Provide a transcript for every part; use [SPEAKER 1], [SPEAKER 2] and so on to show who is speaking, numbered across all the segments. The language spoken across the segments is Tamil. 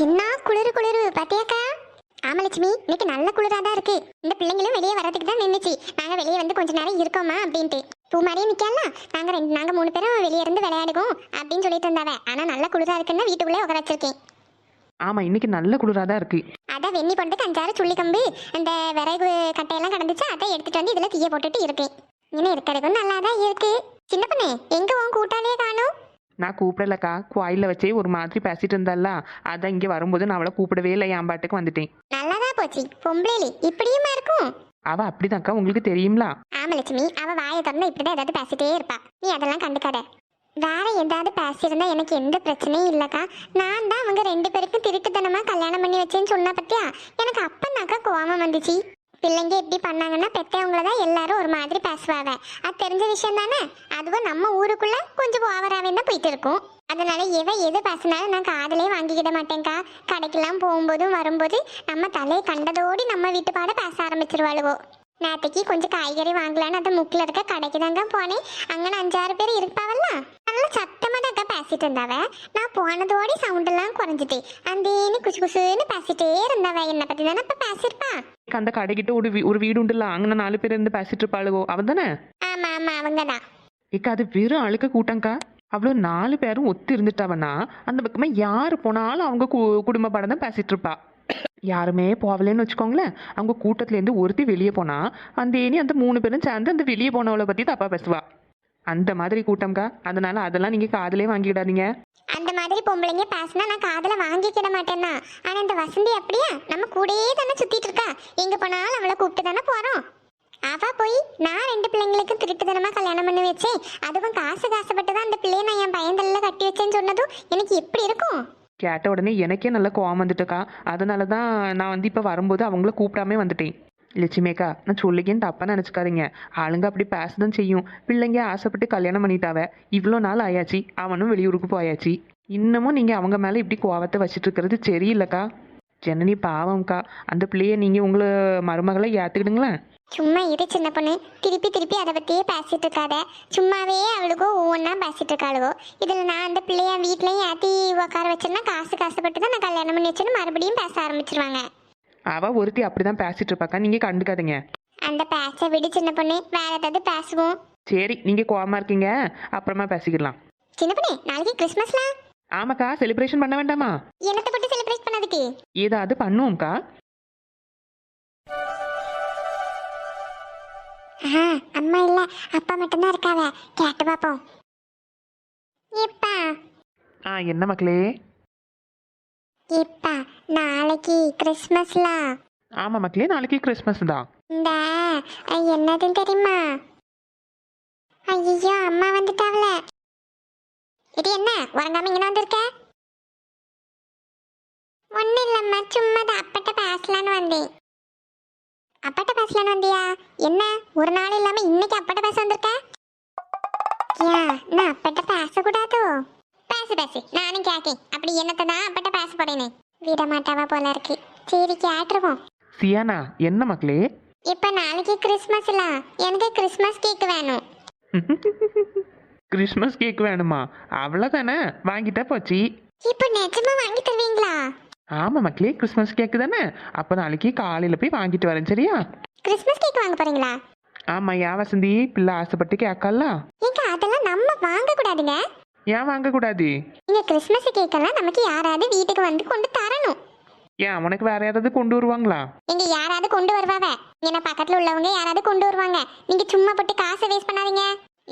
[SPEAKER 1] என்ன குளிரு குளிரு பாத்தியாக்கா? ஆமலட்சுமி இன்னைக்கு நல்ல குளிரா தான் இருக்கு. இந்த பிள்ளைங்களும் வெளியே வரதுக்கு தான் நின்னுச்சு. நாங்க வெளியே வந்து கொஞ்ச நேரம் இருக்கோமா அப்படின்ட்டு. பூ மாதிரியே நிக்கல. நாங்க ரெண்டு நாங்க மூணு பேரும் வெளியே இருந்து விளையாடுவோம் அப்படின்னு சொல்லிட்டு இருந்தாவ. ஆனா நல்ல குளிரா இருக்குன்னு வீட்டுக்குள்ளே உட்கார வச்சிருக்கேன்.
[SPEAKER 2] ஆமாம் இன்னைக்கு நல்ல குளிராக தான் இருக்கு.
[SPEAKER 1] அதான் வெண்ணி போட்டு அஞ்சாறு சுள்ளி கம்பு இந்த விறகு கட்டையெல்லாம் கடந்துச்சு அதை எடுத்துட்டு வந்து இதுல தீய போட்டுட்டு இருக்கேன். இன்னும் இருக்கிறதுக்கும் நல்லா தான் இருக்கு. சின்ன பொண்ணு எங்க உன் கூட்டாளியே காணும்?
[SPEAKER 2] நான் கூப்பிடலக்கா. கோயிலில் வச்சே ஒரு மாதிரி பேசிட்டு இருந்தால அதான் இங்கே வரும்போது நான் அவளை கூப்பிடவே இல்லை. என் பாட்டுக்கு வந்துட்டேன்.
[SPEAKER 1] நல்லாதா போச்சு. பொம்பளேலி இப்படியுமா இருக்கும்?
[SPEAKER 2] அவள் அப்படிதான்க்கா. உங்களுக்கு தெரியுங்களா
[SPEAKER 1] ஆமலட்சுமி அவ வாயை திறந்து இப்படிதான் ஏதாவது பேசிட்டே இருப்பா. நீ அதெல்லாம் கண்டுக்காத. வேற ஏதாவது பேசியிருந்தா எனக்கு எந்த பிரச்சனையும் இல்லக்கா. நான் தான் அவங்க ரெண்டு பேருக்கும் திருட்டுத்தனமா கல்யாணம் பண்ணி வச்சேன்னு சொன்னா பத்தியா? எனக்கு அப்பனாக்கா கோவம் வந்துச்சு. பிள்ளைங்க எப்படி பண்ணாங்கன்னா பெத்தவங்கள தான் எல்லாரும் ஒரு மாதிரி பேசுவாங்க. அது தெரிஞ்ச விஷயம் தானே? அதுவும் நம்ம ஊருக்குள்ள கொஞ்சம் ஓவராகவே தான் போயிட்டு இருக்கும். அதனால எவ எது பேசினாலும் நான் காதலே வாங்கிக்கிட மாட்டேங்க்கா கடைக்கெல்லாம் போகும்போதும் வரும்போது நம்ம தலையை கண்டதோடி நம்ம வீட்டு பாட பேச ஆரம்பிச்சிருவாளுவோ. நேற்றுக்கு கொஞ்சம் காய்கறி வாங்கலான்னு அந்த முக்கில் இருக்க கடைக்கு தாங்க போனேன். அங்கே அஞ்சாறு பேர் இருப்பாவல்ல? நல்லா சத்தமாக தாங்க பேசிட்டு இருந்தாவ நான் போனதோடி சவுண்டெல்லாம் குறைஞ்சிட்டு அந்தேன்னு குசு குசுன்னு பேசிட்டே இருந்தாவ என்னை பற்றி தானே இப்போ பேசியிருப்பா
[SPEAKER 2] அந்த கடைக்கிட்ட ஒரு வீ- ஒரு வீடு உண்டுல்ல அங்கே நாலு பேர் இருந்து பேசிட்டு இருப்பாளுவோ அவன் தானே
[SPEAKER 1] ஆமாம் ஆமாம் அவங்க தான்
[SPEAKER 2] ஏக்கா அது வெறும் அழுக்க கூட்டங்க்கா அவ்வளோ நாலு பேரும் ஒத்து இருந்துட்டாவன்னா அந்த பக்கமா யார் போனாலும் அவங்க கு- குடும்ப படம் தான் பேசிட்டு இருப்பா யாருமே போகலன்னு வச்சுக்கோங்களேன் அவங்க கூட்டத்துலேருந்து ஒருத்தி வெளியே போனா அந்த ஏனி அந்த மூணு பேரும் சேர்ந்து அந்த வெளியே போனவளை பற்றி தப்பா பேசுவா அந்த மாதிரி கூட்டம்க்கா. அதனால அதெல்லாம் நீங்கள் காதலே வாங்கிடாதீங்க
[SPEAKER 1] அந்த மாதிரி பொம்பளைங்க பேசினா நான் காதல வாங்கிக்கிட மாட்டேன்னா. ஆனா இந்த வசந்தி அப்படியா? நம்ம கூடயே தானே சுத்திட்டு இருக்கா? எங்க போனாலும் அவளை கூப்பிட்டு தானே போறோம். அவ போய் நான் ரெண்டு பிள்ளைங்களுக்கும் திருட்டுத்தனமா கல்யாணம் பண்ணி வச்சேன். அதுவும் காசு காசுப்பட்டு தான் அந்த பிள்ளைய நான் என் பயந்தல்ல கட்டி வச்சேன்னு சொன்னதும் எனக்கு எப்படி இருக்கும்?
[SPEAKER 2] கேட்ட உடனே எனக்கே நல்ல கோவம் வந்துட்டுக்கா. அதனால தான் நான் வந்து இப்போ வரும்போது அவங்கள கூப்பிடாமே வந்துட்டேன். லட்சுமிக்கா நான் சொல்லிக்கேன்னு தப்பாக நினச்சிக்காதீங்க. ஆளுங்க அப்படி பேசதான் செய்யும். பிள்ளைங்க ஆசைப்பட்டு கல்யாணம் பண்ணிட்டாவ. இவ்வளோ நாள் ஆயாச்சு. அவனும் வெளியூருக்கு போயாச்சு. இன்னமும் நீங்கள் அவங்க மேலே இப்படி கோவத்தை வச்சுட்டு இருக்கிறது சரியில்லைக்கா? ஜனனி பாவம்க்கா. அந்த பிள்ளைய நீங்கள் உங்களை மருமகளை ஏற்றுக்கிடுங்களேன்
[SPEAKER 1] சும்மா இரு சின்ன பொண்ணு. திருப்பி திருப்பி அதை பற்றியே பேசிட்டு இருக்காத சும்மாவே அவளுக்கோ ஒவ்வொன்றா பேசிட்டு இருக்காளுவோ இதில் நான் அந்த பிள்ளைய வீட்லேயும் ஏற்றி உட்கார வச்சிருந்தா காசு காசுப்பட்டு தான் நான் கல்யாணம் பண்ணி வச்சேன்னு மறுபடியும் பேச ஆரம்பிச்சிருவாங்க.
[SPEAKER 2] அவள் ஒருத்தி அப்படி தான் பேசிட்டு இருப்பாக்கா நீங்கள் கண்டுக்காதீங்க.
[SPEAKER 1] அந்த பேச்சை விடு சின்ன பொண்ணு. வேற ஏதாவது பேசுவோம்.
[SPEAKER 2] சரி நீங்கள் கோவமாக இருக்கீங்க. அப்புறமா பேசிக்கலாம்.
[SPEAKER 1] சின்ன பொண்ணு நாளைக்கு கிறிஸ்மஸ்ல?
[SPEAKER 2] ஆமாக்கா செலிப்ரேஷன் பண்ண வேண்டாமா?
[SPEAKER 1] என்னத்தை போட்டு செலிப்ரேட் பண்ணதுக்கு?
[SPEAKER 2] ஏதாவது பண்ணுவோம்க்கா.
[SPEAKER 1] ஆ அம்மா இல்ல. அப்பா மட்டும்தான் இருக்காவ. கேட்டு பாப்போம். இப்பா
[SPEAKER 2] ஆ என்ன மக்களே?
[SPEAKER 1] இப்பா நாளைக்கு கிறிஸ்மஸ்ல.
[SPEAKER 2] ஆமாம் மக்களே நாளைக்கு கிறிஸ்மஸ் தான்.
[SPEAKER 1] இந்த அஹ், என்னதுன்னு தெரியுமா? ஐயோ அம்மா வந்துட்டாவல இது என்ன? உறங்காம இங்கே வந்திருக்க? ஒன்றும் இல்லைம்மா சும்மா அப்பட்ட பேசலான்னு வந்தேன். அப்பட்ட பேசலான்னு வந்தியா? என்ன? ஒரு நாள் இல்லாம இன்னைக்கு அப்பட்ட பேச வந்திருக்க? ஏன் நான் அப்பட்ட பேசக்கூடாதோ? பேசு பேசு நானும் கேட்கேன் அப்படி என்னத்தை தான் அப்பட்ட பேச போறேனே விட மாட்டாவா போல இருக்கு. சரி கேட்டுருவோம்.
[SPEAKER 2] சியானா என்ன மக்களே?
[SPEAKER 1] இப்ப நாளைக்கு கிறிஸ்மஸ்ல எனக்கு கிறிஸ்மஸ் கேக் வேணும்.
[SPEAKER 2] கிறிஸ்மஸ் கேக் வேணுமா? அவ்வளோதானே வாங்கிட்டா போச்சு.
[SPEAKER 1] இப்போ நிஜமா வாங்கி தருவீங்களா?
[SPEAKER 2] ஆமாம் மக்களே கிறிஸ்மஸ் கேக்கு தானே. அப்போ நாளைக்கு காலையில் போய் வாங்கிட்டு வரேன் சரியா?
[SPEAKER 1] கிறிஸ்மஸ் கேக் வாங்க போறீங்களா?
[SPEAKER 2] ஆமாம் ஏன் வசந்தி பிள்ளை ஆசைப்பட்டு கேட்கல.
[SPEAKER 1] ஏங்க அதெல்லாம் நம்ம வாங்க கூடாதுங்க
[SPEAKER 2] ஏன் வாங்கக்கூடாது?
[SPEAKER 1] இந்த கிறிஸ்மஸ் கேக் எல்லாம் நமக்கு யாராவது வீட்டுக்கு வந்து கொண்டு தரணும்.
[SPEAKER 2] ஏன் உனக்கு வேற யாராவது கொண்டு வருவாங்களா?
[SPEAKER 1] எங்க யாராவது கொண்டு வருவாவ ஏன்னா பக்கத்துல உள்ளவங்க யாராவது கொண்டு வருவாங்க. நீங்க சும்மா போட்டு காசை வேஸ்ட் பண்ணாதீங்க.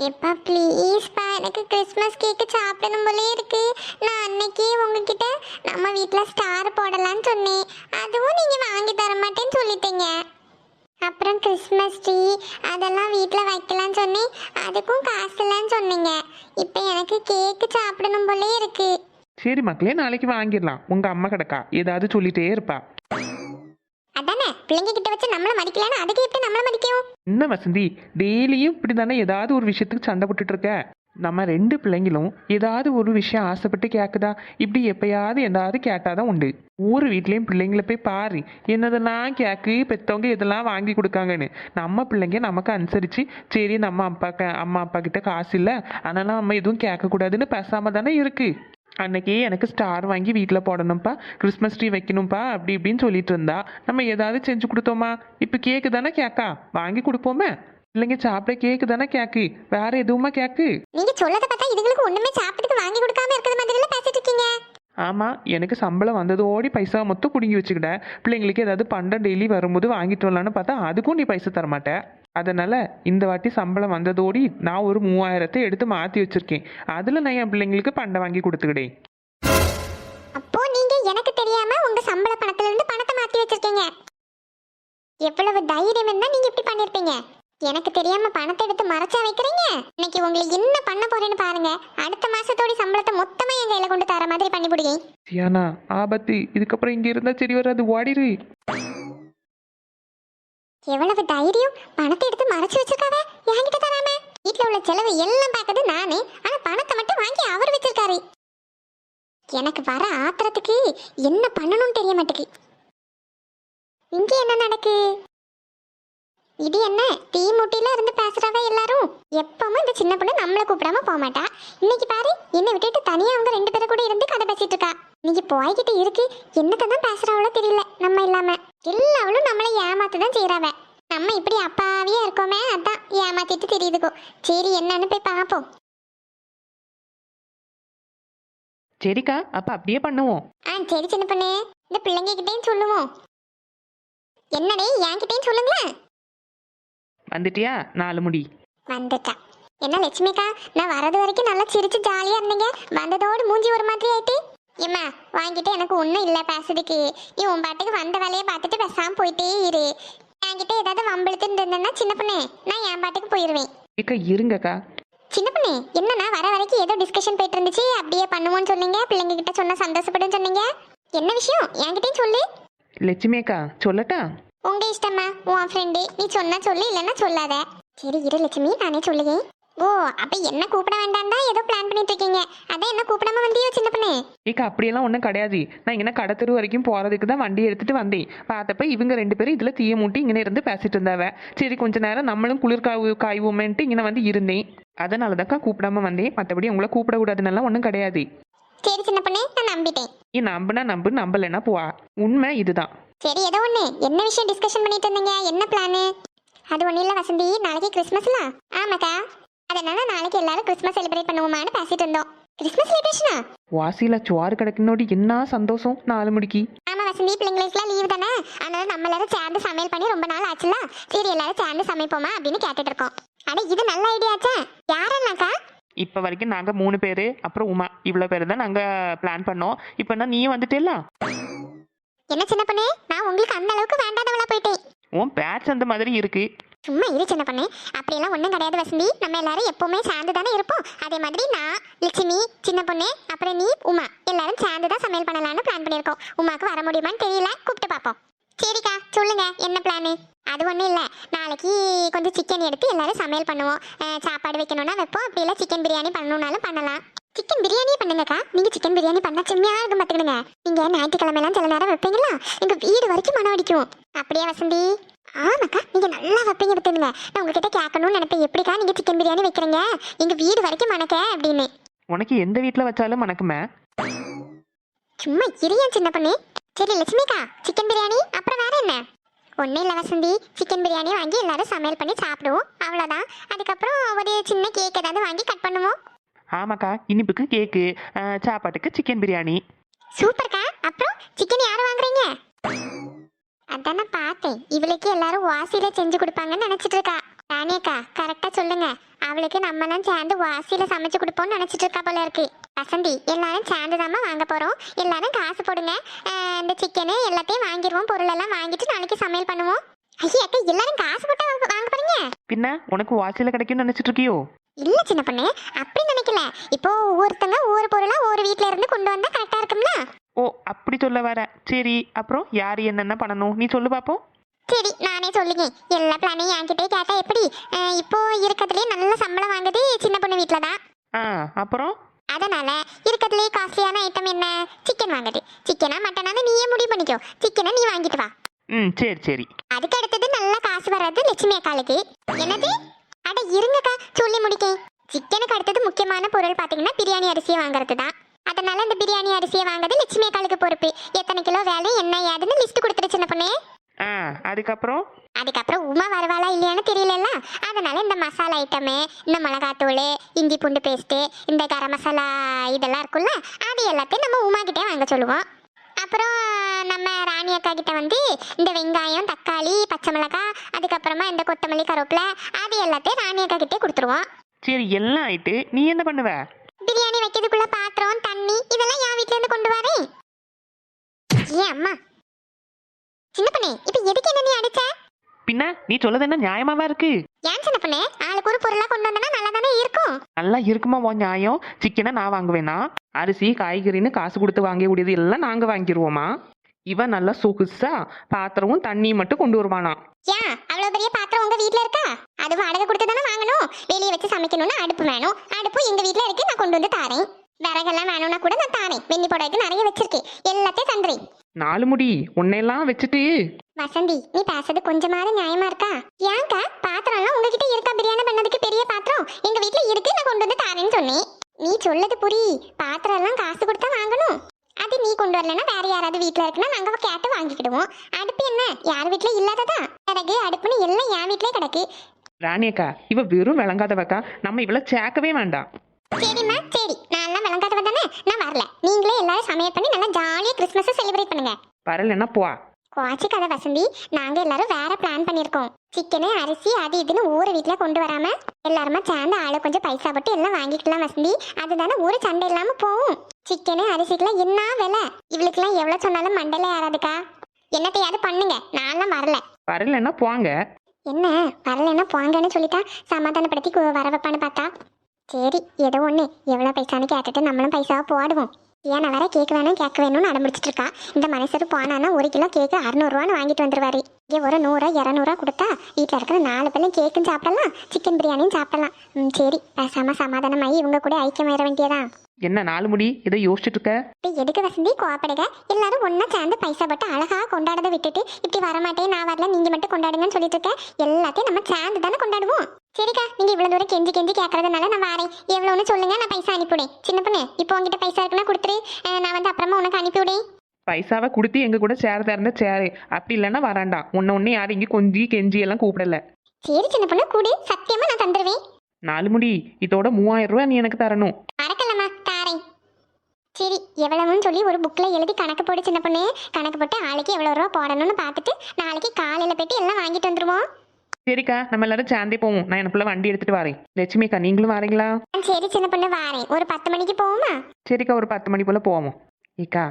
[SPEAKER 1] எப்பா ப்ளீஸ்ப்பா எனக்கு கிறிஸ்மஸ் கேக்கு சாப்பிடணும் போலே இருக்கு. நான் அன்னைக்கே உங்ககிட்ட நம்ம வீட்டில் ஸ்டார் போடலான்னு சொன்னேன். அதுவும் நீங்க வாங்கி தர மாட்டேன்னு சொல்லிட்டீங்க. அப்புறம் கிறிஸ்மஸ் ட்ரீ அதெல்லாம் வீட்டில் வைக்கலான்னு சொன்னேன். அதுக்கும் காசு இல்லைன்னு சொன்னீங்க. இப்போ எனக்கு கேக்கு சாப்பிடணும் போலே இருக்கு.
[SPEAKER 2] சரி மக்களே நாளைக்கு வாங்கிடலாம். உங்கள் அம்மா கிடக்கா? ஏதாவது சொல்லிட்டே இருப்பா.
[SPEAKER 1] அதானே? பிள்ளைங்க கிட்ட வச்சு நம்மள மதிக்கலன்னா அதுக்கு எப்படி நம்மள மதிக்கும்
[SPEAKER 2] என்ன வசந்தி? டெய்லியும் இப்படி தானே ஏதாவது ஒரு விஷயத்துக்கு சண்டை போட்டுட்டு இருக்க? நம்ம ரெண்டு பிள்ளைங்களும் ஏதாவது ஒரு விஷயம் ஆசைப்பட்டு கேட்குதா இப்படி எப்பயாவது ஏதாவது கேட்டாதான் உண்டு. ஊர் வீட்லேயும் பிள்ளைங்களை போய் பாரு. என்னதெல்லாம் கேக்கு? பெற்றவங்க இதெல்லாம் வாங்கி கொடுக்காங்கன்னு. நம்ம பிள்ளைங்க நமக்கு அனுசரித்து சரி நம்ம அப்பா அம்மா அப்பா கிட்ட காசு இல்லை. அதனால நம்ம எதுவும் கேட்கக்கூடாதுன்னு பேசாம தானே இருக்கு. அன்னைக்கே எனக்கு ஸ்டார் வாங்கி வீட்டில் போடணும்ப்பா. Christmas tree வைக்கணும்ப்பா. அப்படி இப்படின்னு சொல்லிட்டு இருந்தா நம்ம ஏதாவது செஞ்சு கொடுத்தோமா? இப்போ கேக்கு தானே கேக்கா? வாங்கி கொடுப்போமே? இல்லைங்க சாப்பிட கேக்கு தானே கேக்கு வேற எதுவுமா கேக்கு
[SPEAKER 1] நீங்க சொல்லத பார்த்தா இதுங்களுக்கு ஒண்ணுமே சாப்பிட்டுக்கு வாங்கி கொடுக்காம இருக்கிற மாதிரி பேசிட்டு இருக்கீங்க.
[SPEAKER 2] ஆமாம் எனக்கு சம்பளம் வந்ததோடி பைசா மொத்தம் பிடுங்கி வச்சுக்கிட்ட பிள்ளைங்களுக்கு ஏதாவது பண்டம் டெய்லி வரும்போது வாங்கிட்டு வரலான்னு பார்த்தா அதுக்கும் நீ பைசா தர மாட்ட. அதனால இந்த வாட்டி சம்பளம் வந்ததோடி நான் ஒரு மூவாயிரத்தை எடுத்து மாற்றி வச்சிருக்கேன். அதில் நான் என் பிள்ளைங்களுக்கு பண்டம் வாங்கி கொடுத்துக்கிட்டேன்.
[SPEAKER 1] அப்போ நீங்க எனக்கு தெரியாம உங்க சம்பள பணத்துல இருந்து பணத்தை மாத்தி வச்சிருக்கீங்க. எவ்வளவு தைரியம் இருந்தா நீங்க இப்படி பண்ணிருப்பீங்க. எனக்கு தெரியாம பணத்தை எடுத்து மறைச்சா வைக்கிறீங்க? இன்னைக்கு உங்களுக்கு என்ன பண்ண போறேன்னு பாருங்க. அடுத்த மாசத்தோட சம்பளத்தை மொத்தமா என் கையில கொண்டு தர மாதிரி பண்ணி விடுங்க
[SPEAKER 2] சியானா ஆபத்து. இதுக்கப்புறம் இங்கே இருந்தால் சரி வராது. ஓடிரு.
[SPEAKER 1] எவ்வளவு தைரியம்? பணத்தை எடுத்து மறைச்சு வச்சிருக்காவ? என்கிட்ட தராம? வீட்ல உள்ள செலவு எல்லாம் பார்க்கறது நானே. ஆனா பணத்தை மட்டும் வாங்கி அவர் வச்சிருக்காரு. எனக்கு வர ஆத்திரத்துக்கு என்ன பண்ணணும்னு தெரிய மாட்டேக்கு இங்க என்ன நடக்கு? இது என்ன? தீ முட்டில இருந்து பேசுறவ எல்லாரும்? எப்பவும் இந்த சின்ன பொண்ணு நம்மள கூப்பிடாம போக மாட்டா. இன்னைக்கு பாரு என்னை விட்டுட்டு தனியா அவங்க ரெண்டு பேரும் கூட இருந்து கதை பேசிட்டு இருக்கா. இன்னைக்கு போய்கிட்டு இருக்கு என்னத்தை தான் பேசுறாவளோ தெரியல நம்ம இல்லாம. எல்லாவளும் நம்மளை ஏமாத்த தான் செய்யறாவ நம்ம இப்படி அப்பாவியா இருக்கோமே அதான் ஏமாத்திட்டு தெரியுதுக்கோ. சரி என்னன்னு போய் பார்ப்போம்.
[SPEAKER 2] சரிக்கா அப்போ அப்படியே பண்ணுவோம்.
[SPEAKER 1] ஆ சரி சின்ன பொண்ணு. இந்த பிள்ளைங்க கிட்டேயும் சொல்லுவோம். என்னடே என்கிட்டயும் சொல்லுங்களேன்?
[SPEAKER 2] வந்துட்டியா? நாலு முடி.
[SPEAKER 1] வந்துட்டா. என்ன லட்சுமிக்கா நான் வரது வரைக்கும் நல்லா சிரிச்சு ஜாலியா இருந்தீங்க. வந்ததோடு மூஞ்சி ஒரு மாதிரி ஆயிட்டு. ஏம்மா வாங்கிட்டு எனக்கு ஒன்றும் இல்லை பேசுறதுக்கு. நீ உன் பாட்டுக்கு வந்த வேலையை பார்த்துட்டு பேசாம போயிட்டே இரு. என்கிட்ட ஏதாவது வம்பிழுத்து இருந்தேன்னா சின்ன பொண்ணு நான் என் பாட்டுக்கு போயிடுவேன்
[SPEAKER 2] ஏக்கா இருங்கக்கா.
[SPEAKER 1] சின்ன பொண்ணு என்னண்ணா வர வரைக்கும் ஏதோ டிஸ்கஷன் போயிட்டு இருந்துச்சு. அப்படியே பண்ணுவோம்னு சொன்னீங்க. பிள்ளைங்க கிட்ட சொன்னா சந்தோஷப்படுன்னு சொன்னீங்க. என்ன விஷயம்? என்கிட்டயும் சொல்லு.
[SPEAKER 2] லட்சுமி அக்கா சொல்லட்டா?
[SPEAKER 1] உங்க இஷ்டம்மா உன் ஃப்ரெண்டு நீ சொன்னா சொல்லு இல்லைன்னா சொல்லாத. சரி இரு லட்சுமி நானே சொல்லுகேன் ஓ அப்ப என்ன கூப்பிட வேண்டாம் தான் ஏதோ பிளான் பண்ணிட்டு இருக்கீங்க. அதான் என்ன கூப்பிடாம வந்தியோ சின்ன பொண்ணு?
[SPEAKER 2] ஏக்கா அப்படியெல்லாம் ஒன்றும் கிடையாது. நான் இங்கே கடத்தெரு வரைக்கும் போகிறதுக்கு தான் வண்டி எடுத்துட்டு வந்தேன். பார்த்தப்ப இவங்க ரெண்டு பேரும் இதில் தீய மூட்டி இங்கே இருந்து பேசிட்டு இருந்தாவ. சரி கொஞ்ச நேரம் நம்மளும் குளிர் காய் காய்வோமேன்ட்டு இங்கே வந்து இருந்தேன். அதனால தான்க்கா கூப்பிடாம வந்தேன். மற்றபடி உங்களை கூப்பிடக்கூடாதுன்னெல்லாம் ஒன்றும் கிடையாது.
[SPEAKER 1] சரி சின்ன பொண்ணு நான் நம்பிட்டேன்.
[SPEAKER 2] நீ நம்புனா நம்பு நம்பலைன்னா போவா உண்மை இதுதான்.
[SPEAKER 1] சரி ஏதோ ஒண்ணு. என்ன விஷயம் டிஸ்கஷன் பண்ணிட்டு இருந்தீங்க? என்ன பிளானு அது ஒண்ணும் இல்ல வசந்தி. நாளைக்கு கிறிஸ்மஸ்ல ஆமாக்கா. அதனால நாளைக்கு எல்லாரும் கிறிஸ்மஸ் செலிப்ரேட் பண்ணுவோமான்னு பேசிட்டு இருந்தோம். கிறிஸ்மஸ் செலிப்ரேஷனா
[SPEAKER 2] வாசியில் சுவாறு கிடக்குனோடி என்ன சந்தோஷம்? நாலு முடிக்கு
[SPEAKER 1] ஆமா வசந்தி பிள்ளைங்களுக்குலாம் லீவ் தானே? அதனால நம்ம எல்லாரும் சேர்ந்து சமையல் பண்ணி ரொம்ப நாள் ஆச்சுல சரி எல்லாரும் சேர்ந்து சமைப்போமா அப்படின்னு கேட்டுட்டு இருக்கோம். அட இது நல்ல ஐடியாச்சா யாரெல்லாம்க்கா
[SPEAKER 2] இப்போ வரைக்கும் நாங்கள் மூணு பேர் அப்புறம் உமா. இவ்வளோ பேர் தான் நாங்கள் பிளான் பண்ணோம். இப்போ நீ வந்துட்டேல
[SPEAKER 1] என்ன சின்ன பண்ணு? நான் உங்களுக்கு அந்த அளவுக்கு வேண்டாதவளா போயிட்டேன்.
[SPEAKER 2] உன் பேட்ச் அந்த மாதிரி இருக்கு.
[SPEAKER 1] சும்மா இரு சின்ன பண்ணு. அப்படியெல்லாம் ஒன்றும் கிடையாது வசந்தி. நம்ம எல்லாரும் எப்பவுமே சேர்ந்து தானே இருப்போம். அதே மாதிரி நான் லட்சுமி சின்ன பொண்ணு அப்புறம் நீ உமா. எல்லாரும் சேர்ந்து தான் சமையல் பண்ணலாம்னு பிளான் பண்ணியிருக்கோம். உமாக்கு வர முடியுமான்னு தெரியல. கூப்பிட்டு பார்ப்போம். சரிக்கா சொல்லுங்க. என்ன பிளானு அது ஒன்றும் இல்லை. நாளைக்கு கொஞ்சம் சிக்கன் எடுத்து எல்லாரும் சமையல் பண்ணுவோம். சாப்பாடு வைக்கணும்னா வைப்போம். அப்படி இல்லை சிக்கன் பிரியாணி பண்ணணும்னாலும் பண்ணலாம். சிக்கன் பிரியாணியே பண்ணுங்கக்கா. நீங்க சிக்கன் பிரியாணி பண்ணா செம்மையா இருக்கும் பார்த்துக்கிடுங்க நீங்க ஞாயிற்றுக்கிழமைலாம் சில நேரம் வைப்பீங்களா? எங்க வீடு வரைக்கும் மனம் அடிக்கும். அப்படியே வசந்தி? ஆமாக்கா. நீங்க நல்லா வைப்பீங்க எடுத்துடுங்க நான் உங்ககிட்ட கேட்கணும்னு நினைப்பேன். எப்படிக்கா நீங்க சிக்கன் பிரியாணி வைக்கிறீங்க? எங்க வீடு வரைக்கும் மணக்க அப்படின்னு.
[SPEAKER 2] உனக்கு எந்த வீட்டில் வச்சாலும் மணக்குமே.
[SPEAKER 1] சும்மா இரியா சின்ன பொண்ணு. சரி லட்சுமிக்கா சிக்கன் பிரியாணி அப்புறம் வேற என்ன? ஒன்றும் இல்லை வசந்தி. சிக்கன் பிரியாணி வாங்கி எல்லாரும் சமையல் பண்ணி சாப்பிடுவோம். அவ்வளோதான் அதுக்கப்புறம் ஒரு சின்ன கேக் ஏதாவது வாங்கி கட் பண்ணுவோம்.
[SPEAKER 2] ஆமாக்கா இனிப்புக்கு கேக்கு சாப்பாட்டுக்கு சிக்கன் பிரியாணி.
[SPEAKER 1] சூப்பர்க்கா அப்புறம் சிக்கன் யார் வாங்குறீங்க? அதானே பார்த்தேன். இவளுக்கு எல்லாரும் வாசியில செஞ்சு கொடுப்பாங்கன்னு நினைச்சிட்டு இருக்கா. ராணியக்கா கரெக்டா சொல்லுங்க. அவளுக்கு நம்ம தான் சேர்ந்து வாசியில சமைச்சு கொடுப்போம்னு நினைச்சிட்டு இருக்கா போல இருக்கு. வசந்தி எல்லாரும் சேர்ந்து வாங்க போறோம். எல்லாரும் காசு போடுங்க. இந்த சிக்கனு எல்லாத்தையும் வாங்கிடுவோம் பொருள் எல்லாம் வாங்கிட்டு நாளைக்கு சமையல் பண்ணுவோம். ஐயா அக்கா எல்லாரும் காசு போட்டா வாங்க வாங்க போறீங்க?
[SPEAKER 2] பின்ன உனக்கு வாசியில் கிடைக்கும்னு நினச்சிட்டு இருக்கியோ
[SPEAKER 1] இல்ல சின்ன பொண்ணு. அப்படி நினைக்கல. இப்போ ஒவ்வொருத்தங்க ஒவ்வொரு பொருளா ஒரு வீட்ல இருந்து கொண்டு வந்தா கரெக்டா இருக்கும்ல?
[SPEAKER 2] ஓ அப்படி சொல்ல வர. சரி அப்புறம் யார் என்னென்ன பண்ணணும்? நீ சொல்லு பார்ப்போம்
[SPEAKER 1] சரி நானே சொல்லுங்க. எல்லா பிளானையும் என்கிட்டயே கேட்டா எப்படி? அஹ் இப்போ இருக்கிறதுலே நல்ல சம்பளம் வாங்குது சின்ன பொண்ணு வீட்டில் தான்
[SPEAKER 2] ஆ அப்புறம்?
[SPEAKER 1] அதனால இருக்கிறதுலே காஸ்ட்லியான ஐட்டம் என்ன? சிக்கன் வாங்குது சிக்கனா மட்டனாவது நீயே முடிவு பண்ணிக்கோ. சிக்கனை நீ வாங்கிட்டு வா.
[SPEAKER 2] ம் சரி சரி.
[SPEAKER 1] அதுக்கு அடுத்தது நல்ல காசு வர்றது லட்சுமி அக்காளுக்கு. என்னது? அட இருங்கக்கா சொல்லி முடிக்கேன். சிக்கனுக்கு அடுத்தது முக்கியமான பொருள் பார்த்தீங்கன்னா பிரியாணி அரிசியை வாங்குறது தான் அதனால இந்த அரிசியை வாங்குறது லட்சுமி அக்காளுக்கு பொறுப்பு. எத்தனை கிலோ வேலை என்ன ஏதுன்னு லிஸ்ட் கொடுத்துரு சின்ன பொண்ணு.
[SPEAKER 2] ஆ அதுக்கப்புறம்?
[SPEAKER 1] அதுக்கப்புறம் உமா வருவாளா இல்லையான்னு தெரியலல்ல. அதனால இந்த மசாலா ஐட்டமு இந்த மிளகாத்தூள் இஞ்சி பூண்டு பேஸ்ட்டு இந்த கரம் மசாலா இதெல்லாம் இருக்குல்ல அது எல்லாத்தையும் நம்ம உமா கிட்டே வாங்க சொல்லுவோம். அப்புறம் நம்ம ராணி அக்கா கிட்ட வந்து இந்த வெங்காயம் தக்காளி பச்சை மிளகாய் அதுக்கப்புறமா இந்த கொத்தமல்லி கருவேப்பிலை அது எல்லாத்தையும் ராணி அக்கா கிட்டே கொடுத்துருவோம்.
[SPEAKER 2] சரி எல்லாம் ஆயிட்டு நீ என்ன பண்ணுவ?
[SPEAKER 1] பிரியாணி வைக்கிறதுக்குள்ள பாத்திரம் தண்ணி இதெல்லாம் என் வீட்ல இருந்து கொண்டு வரேன். ஏன் அம்மா சின்ன பண்ணே? இப்ப எதுக்கு என்ன நீ அடிச்ச?
[SPEAKER 2] பின்ன நீ சொல்லது என்ன நியாயமாவா இருக்கு?
[SPEAKER 1] ஏன் சின்ன பண்ணே? ஆளுக்கு ஒரு பொருளா கொண்டு வந்தனா நல்லா தானே இருக்கும்.
[SPEAKER 2] நல்லா இருக்குமா உன் நியாயம்? சிக்கனை நான் வாங்குவேனா? அரிசி காய்கறின்னு காசு கொடுத்து வாங்கக்கூடியது எல்லாம் நாங்க வாங்கிடுவோமா இவன் நல்லா சொகுசா பாத்திரமும் தண்ணி மட்டும் கொண்டு வருவானா?
[SPEAKER 1] ஏன்? அவ்வளவு பெரிய பாத்திரம் உங்க வீட்ல இருக்கா? அது வாடகை கொடுத்து தானே வாங்கணும். வெளியே வச்சு சமைக்கணும்னா அடுப்பு வேணும். அடுப்பு எங்க வீட்ல இருக்கு. நான் கொண்டு வந்து தாரேன். விறகெல்லாம் வேணும்னா கூட நான் தாரேன் வெண்ணி போடுறதுக்கு நிறைய வச்சிருக்கேன். எல்லாத்தையும் தந்துறேன்.
[SPEAKER 2] நாலு முடி. உன்னையெல்லாம் வச்சுட்டு.
[SPEAKER 1] வசந்தி நீ பேசுறது கொஞ்சமாவது நியாயமா இருக்கா? ஏன்க்கா பாத்திரம் எல்லாம் உங்ககிட்ட இருக்கா? பிரியாணி பண்ணதுக்கு பெரிய பாத்திரம். எங்க வீட்ல இருக்கு நான் கொண்டு வந்து தாரேன்னு சொன்னேன். நீ சொல்லது புரி. பாத்திரம் எல்லாம் காசு கொடுத்தா வாங்கணும். அது நீ கொண்டு வரலன்னா வேற யாராவது வீட்ல இருக்குன்னா நாங்க கேட்டு வாங்கிக்கிடுவோம். அடுப்பு என்ன? யார் வீட்ல இல்லாததா? விறகு அடுப்புன்னு எல்லாம் என் வீட்லயே கிடக்கு.
[SPEAKER 2] ராணியக்கா இவ வெறும் விளங்காதவக்கா. நம்ம இவளை சேர்க்கவே வேண்டாம்.
[SPEAKER 1] சரிம்மா சரி. நான் எல்லாம் விளங்காதவ தானே? நான் வரல. நீங்களே எல்லாரும் சமையல் பண்ணி நல்லா ஜாலியா கிறிஸ்மஸ் செலிப்ரேட் பண்ணுங்க.
[SPEAKER 2] வரலன்னா போ.
[SPEAKER 1] குவாச்சி கதை வசந்தி. நாங்க எல்லாரும் வேற பிளான் பண்ணிருக்கோம் சிக்கனு அரிசி அது இதுன்னு ஊரை வீட்ல கொண்டு வராம எல்லாருமா சேர்ந்து ஆளு கொஞ்சம் பைசா போட்டு எல்லாம் வாங்கிக்கலாம் வசந்தி. அதுதானே ஊரு சண்டை இல்லாம போகும். சிக்கனு அரிசிக்கெல்லாம் என்ன விலை? இவளுக்கெல்லாம் எவ்வளவு சொன்னாலும் மண்டையில ஏறாதுக்கா என்னத்தையாவது பண்ணுங்க. நான்லாம் வரல.
[SPEAKER 2] வரலன்னா போங்க.
[SPEAKER 1] என்ன? வரலன்னா போங்கன்னு சொல்லிட்டா? சமாதானப்படுத்தி வர வைப்பான்னு பார்த்தா? சரி ஏதோ ஒன்று எவ்வளோ பைசான்னு கேட்டுட்டு நம்மளும் பைசாவை போடுவோம். ஏன்னா வேற கேக் வேணும் கேக் வேணும்னு அடம்பிடிச்சிட்டு இருக்கா இந்த மனுஷர் போனான்னா ஒரு கிலோ கேக்கு அறநூறுவான்னு வாங்கிட்டு வந்துருவாரு. இங்கே ஒரு நூறுரூவா இரநூறுவா கொடுத்தா வீட்டில் இருக்கிற நாலு பேரும் கேக்கும் சாப்பிடலாம் சிக்கன் பிரியாணியும் சாப்பிடலாம். ம் சரி. பேசாமல் சமாதானமாகி இவங்க கூட ஐக்கியமாயிட வேண்டியதான்
[SPEAKER 2] என்ன நாலு முடி? ஏதோ யோசிச்சுட்டு இருக்க
[SPEAKER 1] இப்போ எதுக்கு வசந்தி கோவப்படுங்க எல்லாரும் ஒன்றா சேர்ந்து பைசா போட்டு அழகாக கொண்டாடதை விட்டுட்டு இப்படி வரமாட்டேன் நான் வரல நீங்கள் மட்டும் கொண்டாடுங்கன்னு சொல்லிட்டு இருக்க எல்லாத்தையும் நம்ம சேர்ந்து தானே கொண்டாடுவோம். சரிக்கா நீங்கள் இவ்வளோ தூரம் கெஞ்சி கெஞ்சி கேட்கறதுனால நான் வரேன். எவ்வளோன்னு சொல்லுங்க நான் பைசா அனுப்பிவிடேன். சின்ன பொண்ணு இப்போ உங்ககிட்ட பைசா இருக்குன்னா கொடுத்துரு. நான் வந்து அப்புறமா உனக்கு அனுப்பிவிடேன்.
[SPEAKER 2] பைசாவை கொடுத்து எங்க கூட சேர திறந்த சேரு. அப்படி இல்லைன்னா வராண்டாம் உன்னை ஒன்று யாரும் இங்கே கொஞ்சி கெஞ்சி எல்லாம் கூப்பிடல.
[SPEAKER 1] சரி சின்ன பொண்ணு கூடு. சத்தியமா நான் தந்துடுவேன்
[SPEAKER 2] நாலு முடி. இதோட மூவாயிரம் ரூபாய் நீ எனக்கு தரணும்.
[SPEAKER 1] சரி எவ்வளவுன்னு சொல்லி ஒரு புக்கில் எழுதி கணக்கு போடு சின்ன பொண்ணு. கணக்கு போட்டு ஆளுக்கு எவ்வளோ ரூபா போடணும்னு பார்த்துட்டு நாளைக்கு காலையில் போயிட்டு எல்லாம் வாங்கிட்டு வந்துடுவோம்
[SPEAKER 2] சரிக்கா நம்ம எல்லாரும் சேர்ந்தே போவோம். நான் எனக்குள்ள வண்டி எடுத்துட்டு வரேன். லட்சுமி அக்கா நீங்களும் வரீங்களா?
[SPEAKER 1] சரி சின்ன பொண்ணு வாரேன். ஒரு பத்து மணிக்கு போவோமா?
[SPEAKER 2] சரிக்கா ஒரு பத்து மணி போல போவோம். ஏக்கா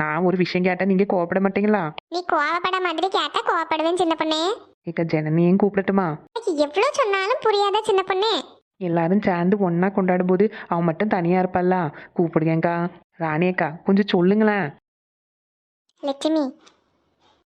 [SPEAKER 2] நான் ஒரு விஷயம் கேட்டா நீங்க கோவப்பட மாட்டீங்களா?
[SPEAKER 1] நீ கோவப்பட மாதிரி கேட்டா கோவப்படுவேன் சின்ன பொண்ணு.
[SPEAKER 2] ஏக்கா ஜனனியும் கூப்பிடட்டுமா?
[SPEAKER 1] எனக்கு எவ்வளோ சொன்னாலும் புரியாத சின்ன பொண்ணு?
[SPEAKER 2] எல்லாரும் சேர்ந்து ஒன்றா கொண்டாடும் போது அவன் மட்டும் தனியா இருப்பாளா? கூப்பிடுங்கக்கா. ராணியக்கா கொஞ்சம் சொல்லுங்களேன்.
[SPEAKER 1] லட்சுமி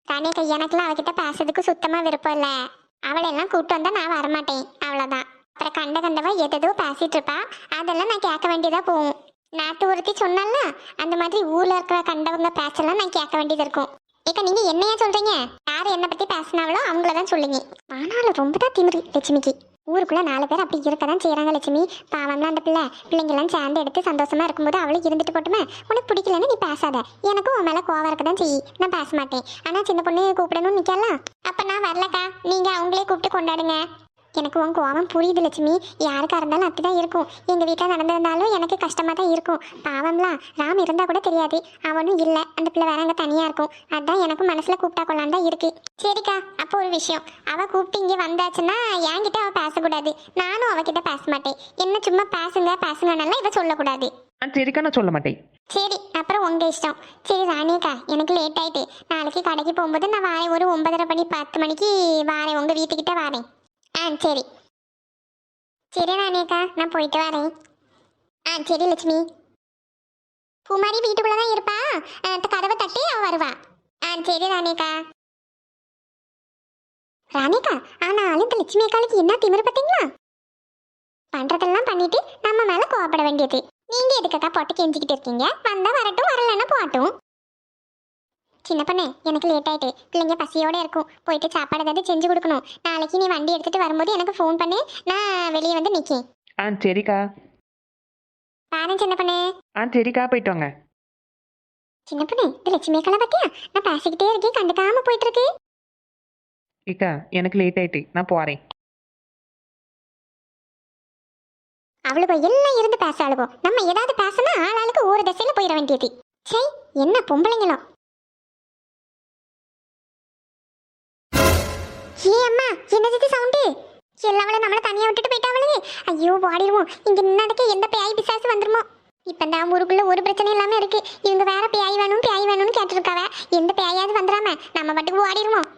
[SPEAKER 1] ராணியக்கா எனக்குலாம் அவகிட்ட பேசுறதுக்கு சுத்தமா விருப்பம் இல்லை. அவளெல்லாம் கூப்பிட்டு வந்தா நான் வரமாட்டேன். அவ்வளோதான் அப்புறம் கண்ட கண்டவா எதோ பேசிட்டு இருப்பா. அதெல்லாம் நான் கேட்க வேண்டியதா போகும். நாட்டு ஒருத்தி சொன்னால அந்த மாதிரி ஊர்ல இருக்கிற கண்டவங்க பேசலாம் நான் கேட்க வேண்டியது இருக்கும். ஏக்கா நீங்க என்னையா சொல்றீங்க? யார் என்னை பத்தி பேசினாவளோ அவங்கள தான் சொல்லுங்க. ஆனாலும் ரொம்ப தான் திமிரு லட்சுமிக்கு. ஊருக்குள்ள நாலு பேர் அப்படி இருக்க தான் செய்கிறாங்க லட்சுமி. பாவம்லாம் அந்த பிள்ளை. பிள்ளைங்கெல்லாம் சேர்ந்து எடுத்து சந்தோஷமா இருக்கும்போது அவளுக்கு இருந்துட்டு போட்டுமே உனக்கு பிடிக்கலன்னு நீ பேசாத. எனக்கும் உன் மேலே கோவம் இருக்க தான் செய்யி நான் பேச மாட்டேன். ஆனா சின்ன பொண்ணு கூப்பிடணும்னு நிக்கலாம் அப்ப நான் வரலக்கா. நீங்க அவங்களே கூப்பிட்டு கொண்டாடுங்க. எனக்கு உன் கோவம் புரியுது லட்சுமி. யாருக்கா இருந்தாலும் அப்படிதான் இருக்கும். எங்க வீட்டில் நடந்திருந்தாலும் எனக்கு கஷ்டமா தான் இருக்கும். பாவம்லாம் ராம் இருந்தா கூட தெரியாது. அவனும் இல்லை. அந்த பிள்ளை வேற அங்க தனியா இருக்கும். அதான் எனக்கும் மனசுல கூப்பிட்டா கொள்ளான் தான் இருக்கு. சரிக்கா அப்போ ஒரு விஷயம். அவ கூப்பிட்டு இங்கே வந்தாச்சுன்னா என்கிட்ட அவ பேசக்கூடாது. நானும் அவகிட்ட பேச மாட்டேன். என்ன சும்மா பேசுங்க பேசுங்கன்னெல்லாம் இவ சொல்லக்கூடாது.
[SPEAKER 2] சரிக்கா நான் சொல்ல மாட்டேன்.
[SPEAKER 1] சரி அப்புறம் உங்க இஷ்டம். சரி ராணியக்கா எனக்கு லேட் ஆயிட்டு. நாளைக்கு கடைக்கு போகும்போது நான் வாரேன். ஒரு ஒன்பதரை மணி பத்து மணிக்கு வாரேன். உங்க வீட்டுக்கிட்ட வாரேன். ஆ சரி. சரி ராணியக்கா நான் போயிட்டு வரேன். ஆ சரி லட்சுமி. குமாரி வீட்டுக்குள்ளே தான் இருப்பா. ஆ, கதவை தட்டி அவள் வருவா. ஆ சரி ராணியக்கா ராணியக்கா ஆனாலும் இந்த லட்சுமி அக்காளுக்கு என்ன திமிரு பார்த்தீங்களா? பண்ணுறதெல்லாம் பண்ணிட்டு நம்ம மேலே கோவப்பட வேண்டியது. நீங்கள் எதுக்கக்கா போட்டு கெஞ்சிக்கிட்டு இருக்கீங்க? வந்தால் வரட்டும் வரலன்னா போகட்டும். சின்ன பொண்ணு எனக்கு லேட் ஆயிட்டு. பிள்ளைங்க பசியோட இருக்கும். போயிட்டு சாப்பாடு ஏதாவது செஞ்சு கொடுக்கணும். நாளைக்கு நீ வண்டி எடுத்துட்டு வரும்போது எனக்கு ஃபோன் பண்ணு. நான் வெளியே வந்து நிக்கேன்.
[SPEAKER 2] ஆ சரிக்கா.
[SPEAKER 1] பாரு சின்ன பொண்ணு.
[SPEAKER 2] ஆ சரிக்கா போயிட்டு வாங்க.
[SPEAKER 1] சின்ன பொண்ணு இது லட்சுமி கலை பத்தியா நான் பேசிக்கிட்டே இருக்கேன் கண்டுக்காம போயிட்டு இருக்கு
[SPEAKER 2] ஏக்கா எனக்கு லேட் ஆயிட்டு. நான் போகிறேன்
[SPEAKER 1] அவளுக்கு எல்லாம் இருந்து பேச அழுகோ நம்ம ஏதாவது பேசினா ஆளாளுக்கு ஒரு திசையில போயிட வேண்டியது. சை என்ன பொம்பளைங்களும் ஏ அம்மா என்ன இது சவுண்டு எல்லாவளும் நம்மளை தனியாக விட்டுட்டு போயிட்டாவளே. ஐயோ வாடிடுவோம் இங்கே நின்னதுக்கு எந்த பேய் பிசாசு வந்துருமோ. இப்போ இந்த ஊருக்குள்ள ஒரு பிரச்சனை இல்லாமல் இருக்கு. இவங்க வேற பேய் வேணும் பேய் வேணும்னு கேட்டுருக்காவ. எந்த பேயாவது வந்துடாம நம்ம பாட்டுக்கு ஓடிடுவோம்